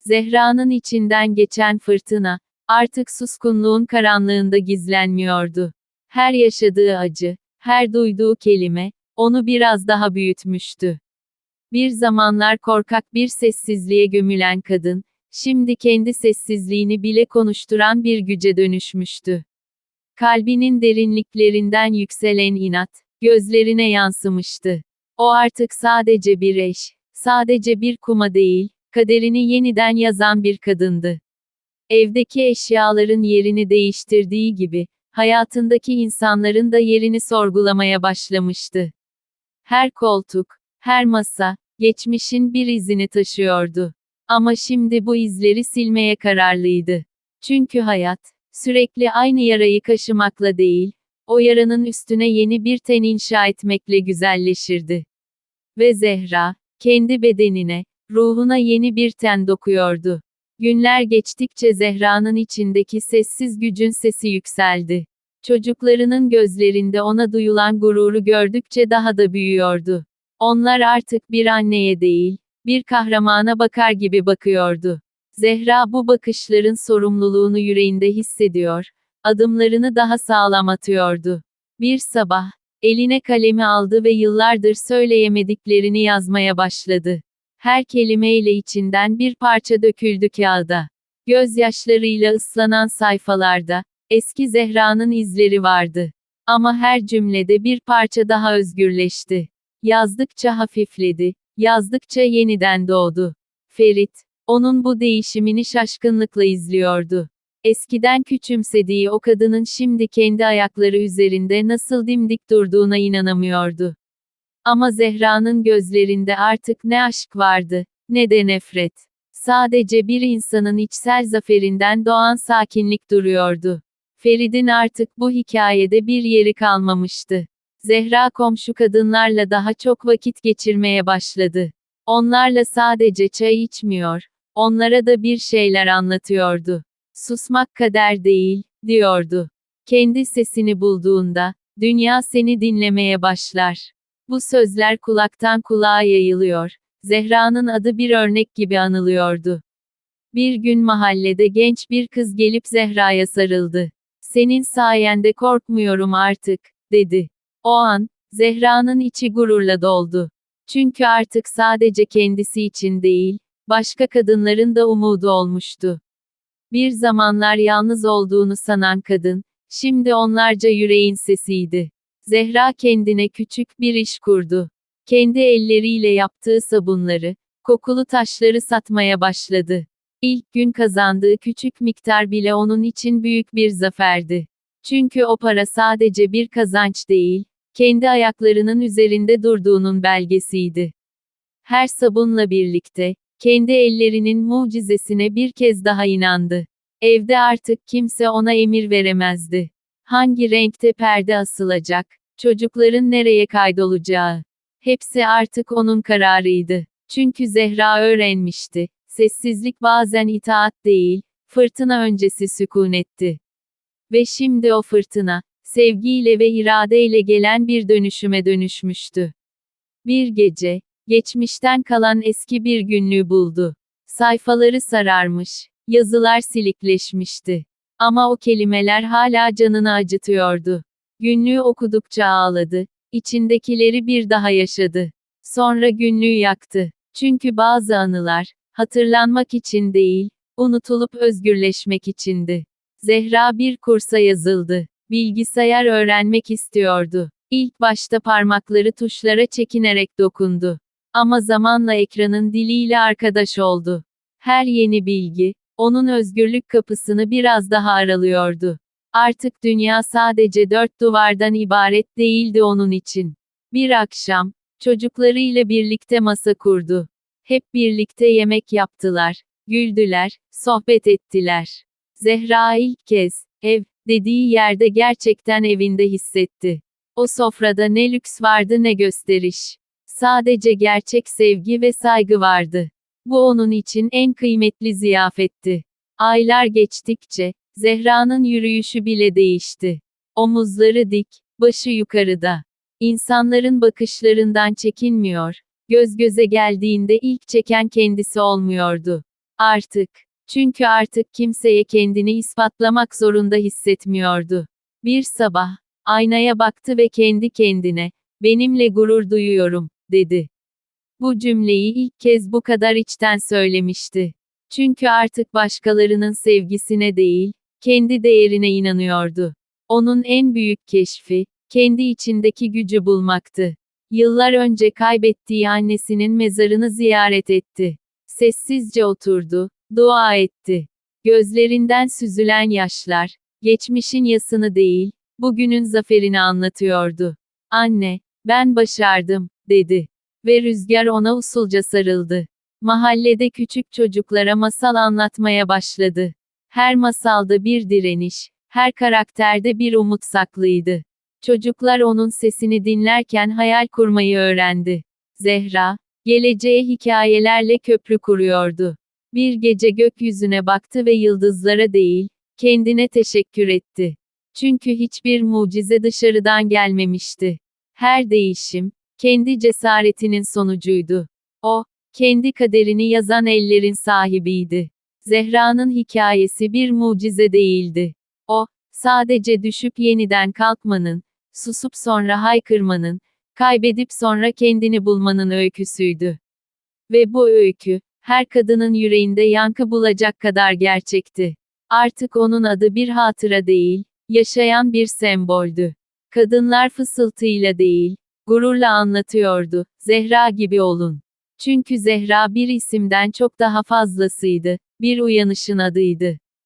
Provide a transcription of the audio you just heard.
Zehra'nın içinden geçen fırtına, artık suskunluğun karanlığında gizlenmiyordu. Her yaşadığı acı, her duyduğu kelime, onu biraz daha büyütmüştü. Bir zamanlar korkak bir sessizliğe gömülen kadın, şimdi kendi sessizliğini bile konuşturan bir güce dönüşmüştü. Kalbinin derinliklerinden yükselen inat, gözlerine yansımıştı. O artık sadece bir eş, sadece bir kuma değil, kaderini yeniden yazan bir kadındı. Evdeki eşyaların yerini değiştirdiği gibi, hayatındaki insanların da yerini sorgulamaya başlamıştı. Her koltuk, her masa, geçmişin bir izini taşıyordu. Ama şimdi bu izleri silmeye kararlıydı. Çünkü hayat, sürekli aynı yarayı kaşımakla değil, o yaranın üstüne yeni bir ten inşa etmekle güzelleşirdi. Ve Zehra, kendi bedenine, ruhuna yeni bir ten dokuyordu. Günler geçtikçe Zehra'nın içindeki sessiz gücün sesi yükseldi. Çocuklarının gözlerinde ona duyulan gururu gördükçe daha da büyüyordu. Onlar artık bir anneye değil, bir kahramana bakar gibi bakıyordu. Zehra bu bakışların sorumluluğunu yüreğinde hissediyor, adımlarını daha sağlam atıyordu. Bir sabah, eline kalemi aldı ve yıllardır söyleyemediklerini yazmaya başladı. Her kelimeyle içinden bir parça döküldü kağıda. Gözyaşlarıyla ıslanan sayfalarda, eski Zehra'nın izleri vardı. Ama her cümlede bir parça daha özgürleşti. Yazdıkça hafifledi, yazdıkça yeniden doğdu. Ferit, onun bu değişimini şaşkınlıkla izliyordu. Eskiden küçümsediği o kadının şimdi kendi ayakları üzerinde nasıl dimdik durduğuna inanamıyordu. Ama Zehra'nın gözlerinde artık ne aşk vardı, ne de nefret. Sadece bir insanın içsel zaferinden doğan sakinlik duruyordu. Ferid'in artık bu hikayede bir yeri kalmamıştı. Zehra komşu kadınlarla daha çok vakit geçirmeye başladı. Onlarla sadece çay içmiyor, onlara da bir şeyler anlatıyordu. Susmak kader değil, diyordu. Kendi sesini bulduğunda, dünya seni dinlemeye başlar. Bu sözler kulaktan kulağa yayılıyor. Zehra'nın adı bir örnek gibi anılıyordu. Bir gün mahallede genç bir kız gelip Zehra'ya sarıldı. Senin sayende korkmuyorum artık, dedi. O an, Zehra'nın içi gururla doldu. Çünkü artık sadece kendisi için değil, başka kadınların da umudu olmuştu. Bir zamanlar yalnız olduğunu sanan kadın, şimdi onlarca yüreğin sesiydi. Zehra kendine küçük bir iş kurdu. Kendi elleriyle yaptığı sabunları, kokulu taşları satmaya başladı. İlk gün kazandığı küçük miktar bile onun için büyük bir zaferdi. Çünkü o para sadece bir kazanç değil, kendi ayaklarının üzerinde durduğunun belgesiydi. Her sabunla birlikte, kendi ellerinin mucizesine bir kez daha inandı. Evde artık kimse ona emir veremezdi. Hangi renkte perde asılacak, çocukların nereye kaydolacağı. Hepsi artık onun kararıydı. Çünkü Zehra öğrenmişti. Sessizlik bazen itaat değil, fırtına öncesi sükunetti. Ve şimdi o fırtına, sevgiyle ve iradeyle gelen bir dönüşüme dönüşmüştü. Bir gece, geçmişten kalan eski bir günlüğü buldu. Sayfaları sararmış, yazılar silikleşmişti. Ama o kelimeler hala canını acıtıyordu. Günlüğü okudukça ağladı, içindekileri bir daha yaşadı. Sonra günlüğü yaktı. Çünkü bazı anılar, hatırlanmak için değil, unutulup özgürleşmek içindi. Zehra bir kursa yazıldı. Bilgisayar öğrenmek istiyordu. İlk başta parmakları tuşlara çekinerek dokundu. Ama zamanla ekranın diliyle arkadaş oldu. Her yeni bilgi, onun özgürlük kapısını biraz daha aralıyordu. Artık dünya sadece dört duvardan ibaret değildi onun için. Bir akşam, çocuklarıyla birlikte masa kurdu. Hep birlikte yemek yaptılar, güldüler, sohbet ettiler. Zehra ilk kez, ev, dediği yerde gerçekten evinde hissetti. O sofrada ne lüks vardı ne gösteriş. Sadece gerçek sevgi ve saygı vardı. Bu onun için en kıymetli ziyafetti. Aylar geçtikçe, Zehra'nın yürüyüşü bile değişti. Omuzları dik, başı yukarıda. İnsanların bakışlarından çekinmiyor. Göz göze geldiğinde ilk çeken kendisi olmuyordu. Artık. Çünkü artık kimseye kendini ispatlamak zorunda hissetmiyordu. Bir sabah, aynaya baktı ve kendi kendine, benimle gurur duyuyorum, dedi. Bu cümleyi ilk kez bu kadar içten söylemişti. Çünkü artık başkalarının sevgisine değil, kendi değerine inanıyordu. Onun en büyük keşfi, kendi içindeki gücü bulmaktı. Yıllar önce kaybettiği annesinin mezarını ziyaret etti. Sessizce oturdu, dua etti. Gözlerinden süzülen yaşlar, geçmişin yasını değil, bugünün zaferini anlatıyordu. Anne, ben başardım, dedi. Ve rüzgar ona usulca sarıldı. Mahallede küçük çocuklara masal anlatmaya başladı. Her masalda bir direniş, her karakterde bir umut saklıydı. Çocuklar onun sesini dinlerken hayal kurmayı öğrendi. Zehra, geleceğe hikayelerle köprü kuruyordu. Bir gece gökyüzüne baktı ve yıldızlara değil, kendine teşekkür etti. Çünkü hiçbir mucize dışarıdan gelmemişti. Her değişim, kendi cesaretinin sonucuydu. O, kendi kaderini yazan ellerin sahibiydi. Zehra'nın hikayesi bir mucize değildi. O, sadece düşüp yeniden kalkmanın, susup sonra haykırmanın, kaybedip sonra kendini bulmanın öyküsüydü. Ve bu öykü, her kadının yüreğinde yankı bulacak kadar gerçekti. Artık onun adı bir hatıra değil, yaşayan bir semboldü. Kadınlar fısıltıyla değil, gururla anlatıyordu, Zehra gibi olun. Çünkü Zehra bir isimden çok daha fazlasıydı, bir uyanışın adıydı.